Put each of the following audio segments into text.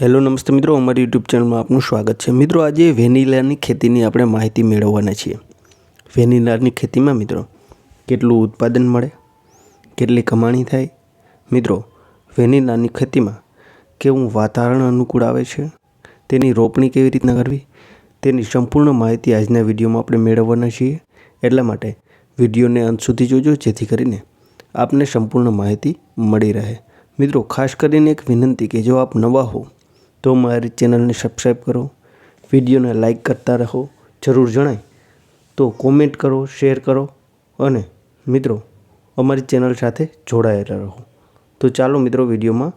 Hello, નમસ્તે મિત્રો, અમારી યુટ્યુબ ચેનલમાં આપનું સ્વાગત છે. મિત્રો, આજે વેનિલાની ખેતીની આપણે માહિતી મેળવવાના છીએ. વેનિલાની ખેતીમાં મિત્રો, કેટલું ઉત્પાદન મળે, કેટલી કમાણી થાય? મિત્રો, વેનિલાની ખેતીમાં કેવું વાતાવરણ અનુકૂળ આવે છે? તેની રોપણી કેવી રીતના કરવી? તેની સંપૂર્ણ માહિતી આજના વિડીયોમાં આપણે મેળવવાના છીએ. એટલા માટે વિડીયોને અંત સુધી જોજો, જેથી કરીને આપને સંપૂર્ણ માહિતી મળી રહે. મિત્રો, ખાસ કરીને એક વિનંતી કે જો આપ નવા હો તો મારી ચેનલને સબસ્ક્રાઈબ કરો, વિડીયોને લાઈક કરતા રહો, જરૂર જણાય. તો કોમેન્ટ કરો શેર કરો અને મિત્રો, અમારી ચેનલ સાથે જોડાયેલા રહો. તો ચાલો મિત્રો વિડીયોમાં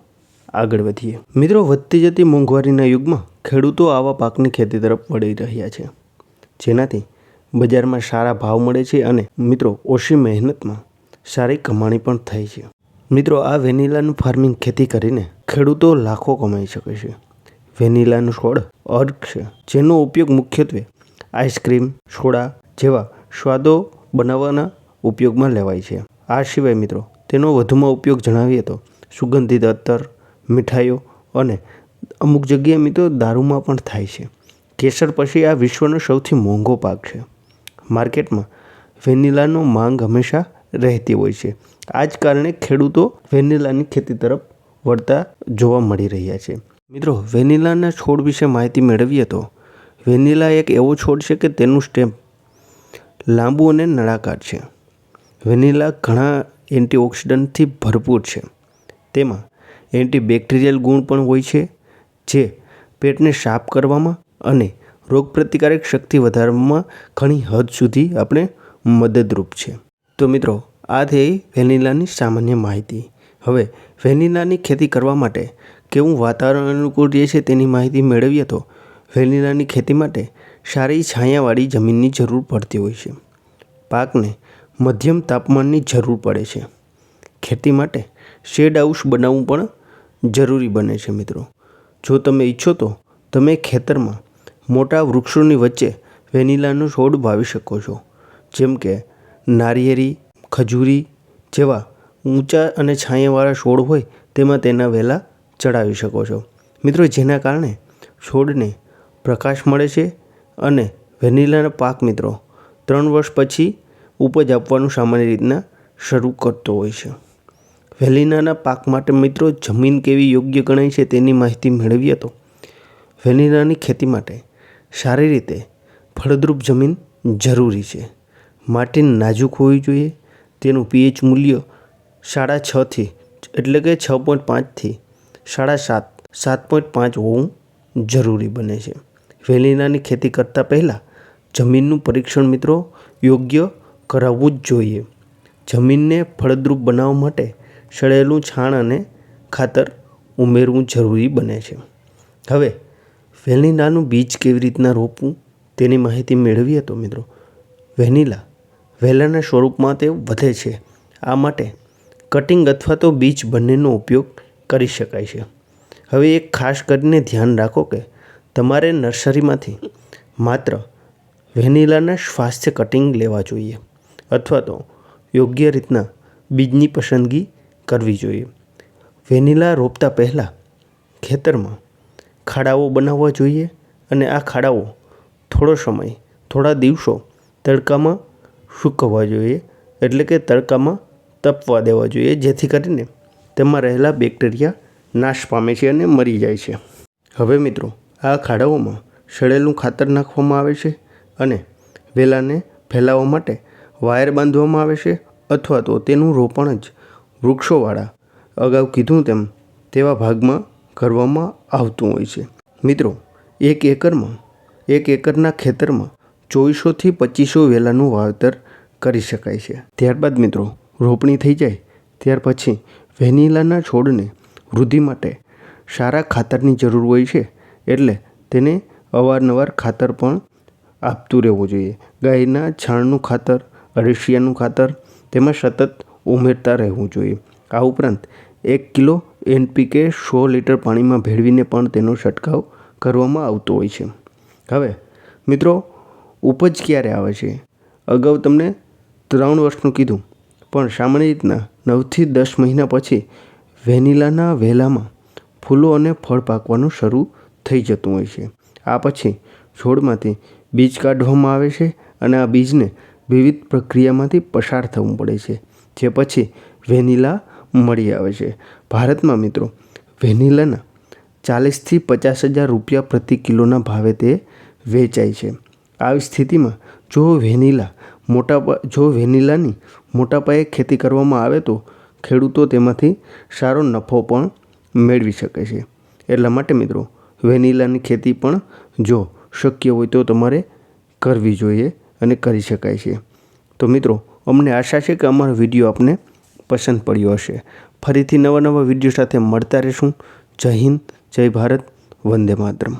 આગળ વધીએ. મિત્રો, વધતી જતી મોંઘવારીના યુગમાં ખેડૂતો આવા પાકની ખેતી તરફ વળી રહ્યા છે. જેનાથી બજારમાં સારા ભાવ મળે છે અને મિત્રો, ઓછી મહેનતમાં સારી કમાણી પણ થાય છે. મિત્રો, આ વેનીલાનું ફાર્મિંગ ખેતી કરીને ખેડૂતો લાખો કમાઈ શકે છે. વેનીલાનું છોડ અર્ક છે, જેનો ઉપયોગ મુખ્યત્વે આઈસ્ક્રીમ, સોડા જેવા સ્વાદો બનાવવાના ઉપયોગમાં લેવાય છે. આ સિવાય મિત્રો, તેનો વધુમાં ઉપયોગ જણાવીએ તો સુગંધિત અત્તર મીઠાઈઓ અને અમુક જગ્યાએ મિત્રો દારૂમાં પણ થાય છે. કેસર પછી આ વિશ્વનો સૌથી મોંઘો પાક છે. માર્કેટમાં વેનીલાનો માંગ હંમેશા રહેતી હોય છે. આ જ કારણે ખેડૂતો વેનીલાની ખેતી તરફ વળતા જોવા મળી રહ્યા છે. મિત્રો, વેનીલાના છોડ વિશે માહિતી મેળવીએ તો, વેનીલા એક એવો છોડ છે કે તેનું સ્ટેમ લાંબુ અને નળાકાર છે. વેનિલા ઘણા એન્ટીઓક્સિડન્ટથી ભરપૂર છે. તેમાં એન્ટીબેક્ટેરિયલ ગુણ પણ હોય છે, જે પેટને સાફ કરવામાં અને રોગપ્રતિકારક શક્તિ વધારવામાં ઘણી હદ સુધી આપણે મદદરૂપ છે. તો મિત્રો, આ થઈ વેનીલાની સામાન્ય માહિતી. હવે, વેનીલાની ખેતી કરવા માટે કેવું વાતાવરણ અનુકૂળ રહે છે તેની માહિતી મેળવીએ તો વેનીલાની ખેતી માટે સારી છાયાવાળી જમીનની જરૂર પડતી હોય છે. પાકને મધ્યમ તાપમાનની જરૂર પડે છે. ખેતી માટે શેડ હાઉસ બનાવવું પણ જરૂરી બને છે મિત્રો. જો તમે ઈચ્છો તો તમે ખેતરમાં મોટા વૃક્ષોની વચ્ચે વેનીલાનો છોડ વાવી શકો છો. જેમ કે નારિયેરી, ખજૂરી જેવા ઊંચા અને છાયાવાળા છોડ હોય તેમાં તેના વેલા ચડાવી શકો છો. મિત્રો, જેના કારણે છોડને પ્રકાશ મળે છે અને વેનીલાના પાક મિત્રો ત્રણ વર્ષ પછી ઉપજ આપવાનું સામાન્ય રીતના શરૂ કરતો હોય છે. વેનીલાના પાક માટે મિત્રો, જમીન કેવી યોગ્ય ગણાય છે તેની માહિતી મેળવીએ તો વેનીલાની ખેતી માટે સારી રીતે ફળદ્રુપ જમીન જરૂરી છે. માટી નાજુક હોવી જોઈએ. તેનું પીએચ મૂલ્ય સાડા છથી એટલે કે છ પોઈન્ટ પાંચથી સાડા સાત સાત પોઈન્ટ પાંચ હોવું જરૂરી બને છે. વેનીલાની ખેતી કરતાં પહેલાં જમીનનું પરીક્ષણ મિત્રો યોગ્ય કરાવવું જ જોઈએ. જમીનને ફળદ્રુપ બનાવવા માટે સડેલું છાણ અને ખાતર ઉમેરવું જરૂરી બને છે. હવે વેનીલાનું બીજ કેવી રીતના રોપવું તેની માહિતી મેળવીએ તો મિત્રો, વેનીલા વેલાના સ્વરૂપમાં તે વધે છે. આ માટે કટિંગ અથવા તો બીજ બંનેનો ઉપયોગ કરી શકાય છે. હવે એક ખાસ કરીને ધ્યાન રાખો કે તમારે નર્સરીમાંથી માત્ર વેનિલાના સ્વાસ્થ્ય કટિંગ લેવા જોઈએ અથવા તો યોગ્ય રીતના બીજની પસંદગી કરવી જોઈએ. વેનિલા રોપતા પહેલાં ખેતરમાં ખાડાઓ બનાવવા જોઈએ અને આ ખાડાઓ થોડો સમય, થોડા દિવસો તડકામાં સૂકવવા જોઈએ. એટલે કે તડકામાં તપવા દેવા જોઈએ, જેથી કરીને તેમાં રહેલા બેક્ટેરિયા નાશ પામે છે અને મરી જાય છે. હવે મિત્રો, આ ખાડાઓમાં સડેલું ખાતર નાખવામાં આવે છે અને વેલાને ફેલાવવા માટે વાયર બાંધવામાં આવે છે અથવા તો તેનું રોપણ જ વૃક્ષોવાળા અગાઉ કીધું તેમ તેવા ભાગમાં કરવામાં આવતું હોય છે. મિત્રો, એક એકરમાં, એક એકરના ખેતરમાં ચોવીસોથી પચીસો વેલાનું વાવેતર કરી શકાય છે. ત્યારબાદ મિત્રો, રોપણી થઈ જાય, ત્યાર પછી વેનીલાના છોડને વૃદ્ધિ માટે સારા ખાતરની જરૂર હોય છે, એટલે તેને અવારનવાર ખાતર પણ આપતું રહેવું જોઈએ. ગાયના છાણનું ખાતર, અળસિયાનું ખાતર, તેમાં સતત ઉમેરતા રહેવું જોઈએ. આ ઉપરાંત, એક કિલો એનપીકે સો લીટર પાણીમાં ભેળવીને પણ તેનો છંટકાવ કરવામાં આવતો હોય છે. હવે, મિત્રો, ઉપજ ક્યારે આવે છે? અગાઉ તમને ત્રણ વર્ષનું કીધું. પણ સામાન્ય રીતના નવથી દસ મહિના પછી વેનીલાના વેલામાં ફૂલો અને ફળ પાકવાનું શરૂ થઈ જતું હોય છે. આ પછી છોડમાંથી બીજ કાઢવામાં આવે છે અને આ બીજને વિવિધ પ્રક્રિયામાંથી પસાર થવું પડે છે, જે પછી વેનીલા મળી આવે છે. ભારતમાં મિત્રો, વેનીલાના ચાલીસથી પચાસ હજાર રૂપિયા પ્રતિ કિલોના ભાવે તે વેચાય છે. આવી સ્થિતિમાં જો વેનીલા મોટા જો વેનીલાની મોટા પાયે ખેતી કરવામાં આવે તો ખેડૂતો તેમાંથી સારો નફો પણ મેળવી શકે છે. એટલા માટે મિત્રો, વેનીલાની ખેતી પણ જો શક્ય હોય તો તમારે કરવી જોઈએ અને કરી શકાય છે. તો મિત્રો, અમને આશા છે કે અમારો વીડિયો આપને પસંદ પડ્યો હશે. ફરીથી નવા નવા વીડિયો સાથે મળતા રહીશું. જય હિન્દ, જય ભારત, વંદે માતરમ.